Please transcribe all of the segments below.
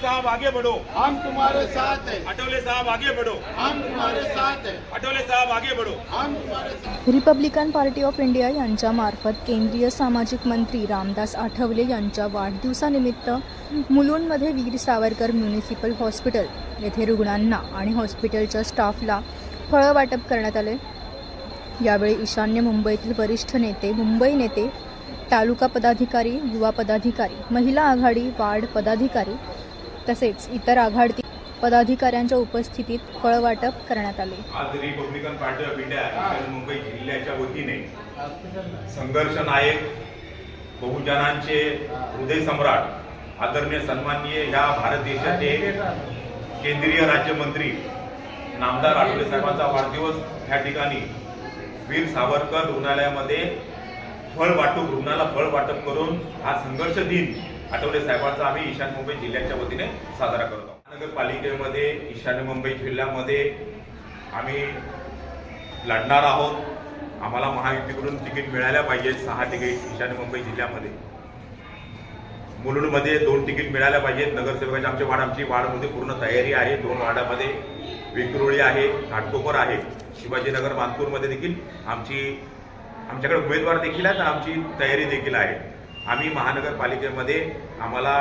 साहब आगे बढ़ो। हम तुम्हारे साथ हैं। आठवले साहब आगे बढ़ो। हम तुम्हारे साथ हैं। आठवले साहब आगे बढ़ो। हम तुम्हारे साथ रिपब्लिकन पार्टी ऑफ इंडिया यांच्या मार्फत केंद्रीय सामाजिक मंत्री रामदास आठवले यांच्या वाढदिवसानिमित्त मुलुंडमध्ये वीर सावरकर म्युनिसिपल हॉस्पिटल येथे रुग्णांना आणि हॉस्पिटलच्या स्टाफला फळं वाटप करण्यात आले. यावेळी ईशान्य मुंबईतील वरिष्ठ नेते मुंबई नेते तालुका पदाधिकारी युवा पदाधिकारी महिला आघाडी वार्ड पदाधिकारी तसेच इतर आघाडी पदाधिकाऱ्यांच्या उपस्थितीत फळवाटप करण्यात आले. आज Republican party of India Mumbai जिल्ह्याच्या वतीने संघर्ष नायक बहुजनांचे हृदय सम्राट आदरणीय सन्माननीय ह्या भारत देशाचे केंद्रीय राज्यमंत्री नामदार आठवले साहेबांचा वाढदिवस ह्या ठिकाणी वीर सावरकर रुग्णालयामध्ये फळ वाटप रुग्णाला फळ वाटप करून हा संघर्ष दिन आठवले साहेबांचा आम्ही ईशान्य मुंबई जिल्ह्याच्या वतीने साजरा करत. आहोत महानगरपालिकेमध्ये ईशान्य मुंबई जिल्ह्यामध्ये आम्ही लढणार आहोत. आम्हाला महायुतीकडून तिकीट मिळायला पाहिजे सहा तिकीट ईशान्य मुंबई जिल्ह्यामध्ये. मुलुंडमध्ये दोन तिकीट मिळायला पाहिजेत नगरसेवकाची आमच्या वार्ड आमची वार्डमध्ये पूर्ण तयारी आहे. दोन वार्डामध्ये विक्रोळी आहे घाटकोपर आहे. शिवाजीनगर मानपूरमध्ये देखील आमची आमच्याकडे उमेदवार देखील आहेत आणि आमची तयारी देखील आहे. आम्ही महानगरपालिकेमध्ये आम्हाला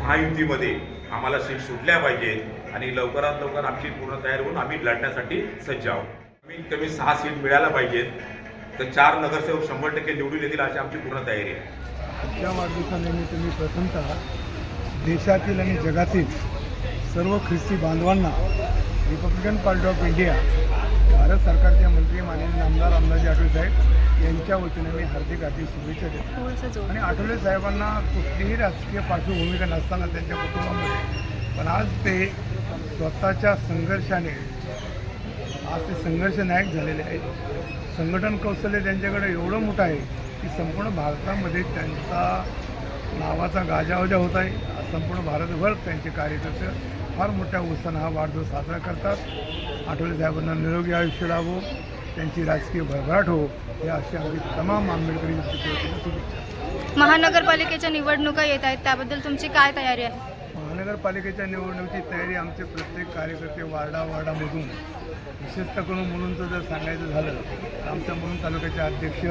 महायुतीमध्ये आम्हाला सीट सुटल्या पाहिजेत आणि लवकरात लवकर आमची पूर्ण तयारी होऊन आम्ही लढण्यासाठी सज्ज आहोत. कमीत कमी सहा सीट मिळायला पाहिजेत. तर चार नगरसेवक शंभर टक्के निवडून येतील अशी आमची पूर्ण तयारी आहे. आजच्या वाढदिवसानिमित्त मी प्रथमतः देशातील आणि जगातील सर्व ख्रिस्ती बांधवांना Republican party of India Bharat सरकारचे मंत्री माननीय आमदार रामदासजी आठवले साहेब यांच्या वतीने मी हार्दिक हार्दिक शुभेच्छा देतो. आणि आठवले साहेबांना कुठलीही राजकीय पार्श्वभूमिका नसताना त्यांच्या कुटुंबामध्ये. पण आज ते स्वतःच्या संघर्षाने आज ते संघर्ष नायक झालेले आहेत. संघटन कौशल्य त्यांच्याकडे एवढं मोठं आहे की संपूर्ण भारतामध्ये त्यांचा नावाचा गाजावाजा होत आहे. संपूर्ण भारतभर त्यांचे कार्यकर्ते फार मोठ्या उत्साहानं हा वाढदिवस साजरा करतात. आठवले साहेबांना निरोगी आयुष्य लाभो त्यांची राजकीय भरभराट हो या अशी आमची तमाम आंबेडकरी शुभेच्छा. महानगरपालिकेच्या निवडणुका येत आहेत त्याबद्दल तुमची काय तयारी आहे? महानगरपालिकेच्या निवडणुकीची तयारी आमचे प्रत्येक कार्यकर्ते वार्डा वार्डामधून विशेषतः करून मुलुंडचं जर सांगायचं झालं तर आमच्या मुलुंड तालुक्याचे अध्यक्ष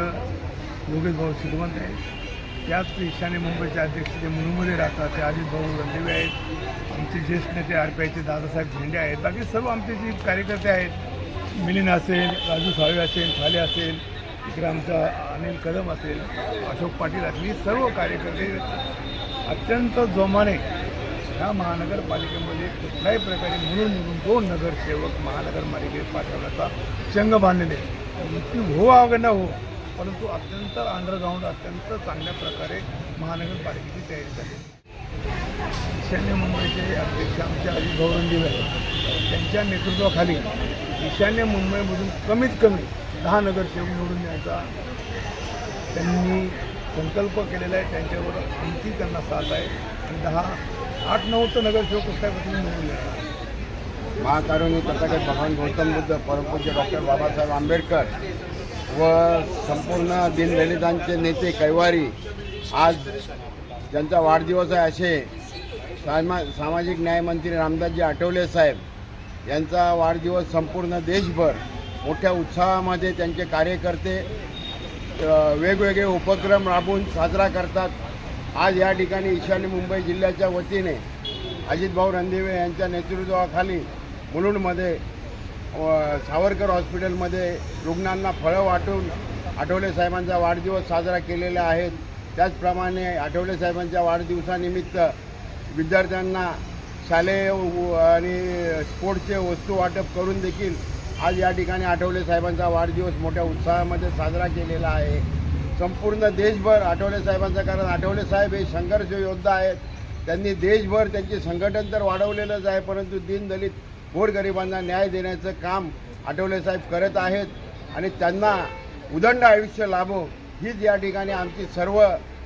योगेश भाऊ श्रीमंत आहेत. त्याच ईशान्य मुंबईचे अध्यक्ष जे मुलुमध्ये राहतात ते अजित भाऊ रणदेवे आहेत. आमचे ज्येष्ठ नेते आर पी आयचे दादासाहेब झेंडे आहेत. बाकी सर्व आमचे जे कार्यकर्ते आहेत मिलिंद असेल राजू साळवे असेल ठाले असेल इकडे आमचा अनिल कदम असेल अशोक पाटील असेल ही सर्व कार्यकर्ते अत्यंत जोमाने ह्या महानगरपालिकेमध्ये कुठल्याही प्रकारे म्हणून म्हणून दोन नगरसेवक महानगरपालिकेत पाठवण्याचा चंग बांधलेले मृत्यू हो आग न हो परंतु अत्यंत अंडरग्राऊंड अत्यंत चांगल्या प्रकारे महानगरपालिकेची तयारी झाली. ईशान्य मुंबईचे अध्यक्ष आमचे अजित गौरंदीव आहेत त्यांच्या नेतृत्वाखाली ईशान्य मुंबईमधून कमीत कमी दहा नगरसेवक निवडून यायचा त्यांनी संकल्प केलेला आहे त्यांच्यावर आमची त्यांना साथ आहे. आणि दहा आठ नऊ तर नगरसेवक कुठल्या पद्धतीने निवडून येणार महाकारुणी तथागत भगवान गौतम बुद्ध परमपूज्य डॉक्टर बाबासाहेब आंबेडकर व संपूर्ण दीनदलितांचे नेते कैवारी आज ज्यांचा वाढदिवस आहे असे सामा सामाजिक न्यायमंत्री रामदासजी आठवले साहेब यांचा वाढदिवस संपूर्ण देशभर मोठ्या उत्साहामध्ये त्यांचे कार्यकर्ते वेगवेगळे उपक्रम राबवून साजरा करतात. आज या ठिकाणी ईशान्य मुंबई जिल्ह्याच्या वतीने अजितभाऊ रणदिवे यांच्या नेतृत्वाखाली मुलुंडमध्ये सावरकर हॉस्पिटलमध्ये रुग्णांना फळं वाटून आठवले साहेबांचा वाढदिवस साजरा केलेला आहे. त्याचप्रमाणे आठवले साहेबांच्या वाढदिवसानिमित्त विद्यार्थ्यांना शालेय आणि स्पोर्ट्सचे वस्तू वाटप करून देखील आज या ठिकाणी आठवले साहेबांचा वाढदिवस मोठ्या उत्साहामध्ये साजरा केलेला आहे. संपूर्ण देशभर आठवले साहेबांचा कारण आठवले साहेब हे संघर्ष योद्धा आहेत. त्यांनी देशभर त्यांचे संघटन तर वाढवलेलंच आहे परंतु दीनदलित गोरगरिबांना न्याय देण्याचं काम आठवले साहेब करत आहेत आणि त्यांना उदंड आयुष्य लाभो हीच या ठिकाणी आमची सर्व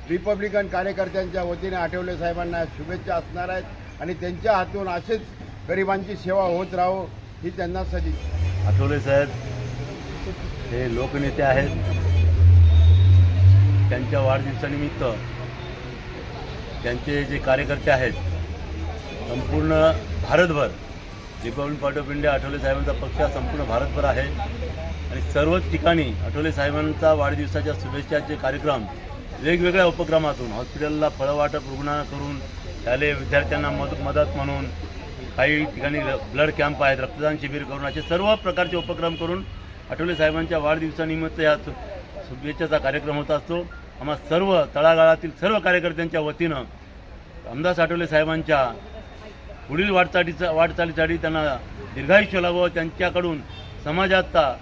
रिपब्लिकन कार्यकर्त्यांच्या वतीने आठवले साहेबांना शुभेच्छा असणार आहेत आणि त्यांच्या हातून असेच गरिबांची सेवा होत राहो ही त्यांना सदी आठवले साहेब हे लोकनेते आहेत. त्यांच्या वाढदिवसानिमित्त त्यांचे जे कार्यकर्ते आहेत संपूर्ण भारतभर republic party of India Athawale साहेबांचा पक्ष हा संपूर्ण भारतभर आहे. आणि सर्वच ठिकाणी आठवले साहेबांचा वाढदिवसाच्या शुभेच्छाचे कार्यक्रम वेगवेगळ्या उपक्रमातून हॉस्पिटलला फळं वाटप रुग्णांना करून शालेय विद्यार्थ्यांना मदत मदत म्हणून काही ठिकाणी ब्लड कॅम्प आहेत रक्तदान शिबिर करून असे सर्व प्रकारचे उपक्रम करून आठवले साहेबांच्या वाढदिवसानिमित्त या शुभेच्छाचा कार्यक्रम होत असतो. आम्हा सर्व तळागाळातील सर्व कार्यकर्त्यांच्या वतीनं रामदास आठवले साहेबांच्या पुढील वाटचालीचा वाटचालीसाठी त्यांना दीर्घायुष्य लाभो त्यांच्याकडून समाजाचा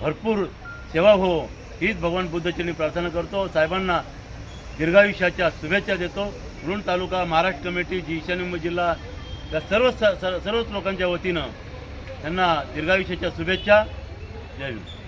भरपूर सेवा हो हीच भगवान बुद्धचरणी प्रार्थना करतो. साहेबांना दीर्घायुष्याच्या शुभेच्छा देतो. मुरुण तालुका महाराष्ट्र कमिटी जी ईशान्य जिल्हा या सर्व स- सर्वच लोकांच्या वतीनं त्यांना दीर्घायुष्याच्या शुभेच्छा. जय